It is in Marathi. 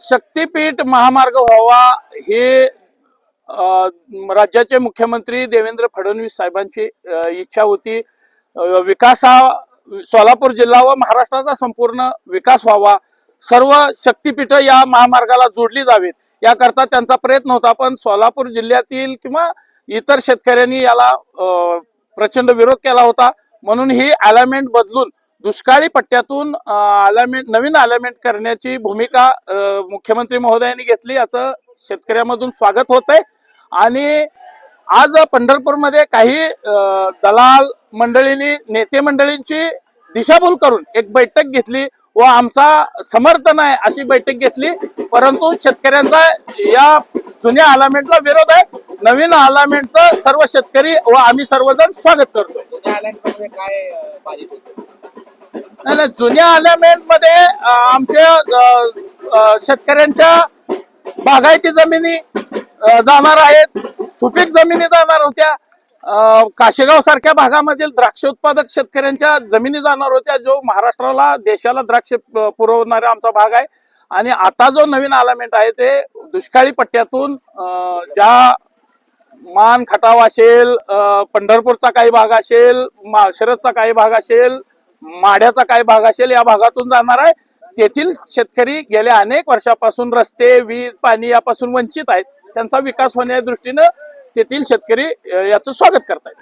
शक्तीपीठ महामार्ग व्हावा हे राज्याचे मुख्यमंत्री देवेंद्र फडणवीस साहेबांची इच्छा होती. विकास हा सोलापूर जिल्हा व महाराष्ट्राचा संपूर्ण विकास व्हावा. सर्व शक्तीपीठ या महामार्गाला जोडली जावीत. याकरता त्यांचा प्रयत्न होता पण सोलापूर जिल्ह्यातील किंवा इतर शेतकऱ्यांनी याला प्रचंड विरोध केला होता. म्हणून ही अलाइनमेंट बदलून दुष्काळी पट्ट्यातून अलाइनमेंट नवीन अलाइनमेंट करण्याची भूमिका मुख्यमंत्री महोदयांनी घेतली याचं शेतकऱ्यामधून स्वागत होत आहे आणि आज पंढरपूरमध्ये काही दलाल मंडळींनी नेते मंडळींची दिशाभूल करून एक बैठक घेतली व आमचा समर्थन आहे अशी बैठक घेतली. परंतु शेतकऱ्यांचा या जुन्या अलामेंटला विरोध आहे. नवीन अलामेंटचं सर्व शेतकरी व आम्ही सर्वजण स्वागत करतो काय नाही नाही, जुन्या अलामेंटमध्ये आमच्या शेतकऱ्यांच्या बागायती जमिनी जाणार आहेत. सुपीक जमिनी जाणार होत्या. काशेगाव सारख्या भागामधील द्राक्ष उत्पादक शेतकऱ्यांच्या जमिनी जाणार होत्या जो महाराष्ट्राला देशाला द्राक्ष पुरवणारा आमचा भाग आहे. आणि आता जो नवीन अलामेंट आहे ते दुष्काळी पट्ट्यातून ज्या मान खटाव असेल पंढरपूरचा काही भाग असेल माळशिरसचा काही भाग असेल माढ्याचा काय भाग असेल या भागातून जाणार आहे. तेथील शेतकरी गेल्या अनेक वर्षापासून रस्ते वीज पाणी यापासून वंचित आहेत. त्यांचा विकास होण्याच्या दृष्टीनं तेथील शेतकरी याचं स्वागत करतायत.